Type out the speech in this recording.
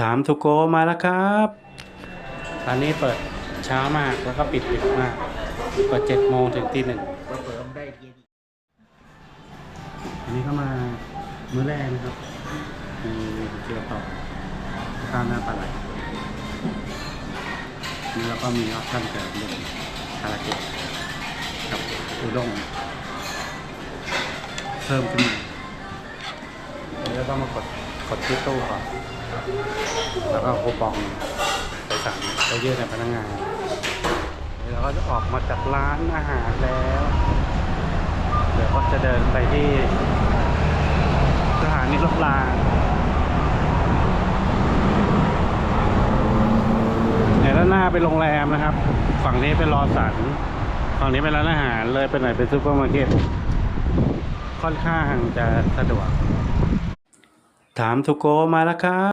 ถามทุกโกมาแล้วครับตอนนี้เปิดเช้ามากแล้วก็ปิดดึกมากเปิดเจ็ดโมงถึงตีหนึ่งเปิดได้เกียร์ดีอันนี้ก็มามื้อแรกนะครับมีเกี๊ยวต่อข้าวหน้าปลาไหลนี่แล้วก็มีออปชั่นเสริมเป็นคาราเกะกับอุด้งเพิ่มขึ้นมาแล้วก็มากด กดที่ตู้ก่อนแล้วก็เอาคูปองไปสั่งไปยื่นในพนักงานแล้วก็จะออกมาจากร้านอาหารแล้ว เดี๋ยวก็จะเดินไปที่สถานีรถรางเนี่ยด้านหน้าเป็นโรงแรมนะครับ ฝั่งนี้เป็นรอสันฝั่งนี้เป็นร้านอาหารเลยไปหน่อยเป็นซูเปอร์มาร์เก็ตค่อนข้างจะสะดวก ถามทุกโกมาแล้วครับ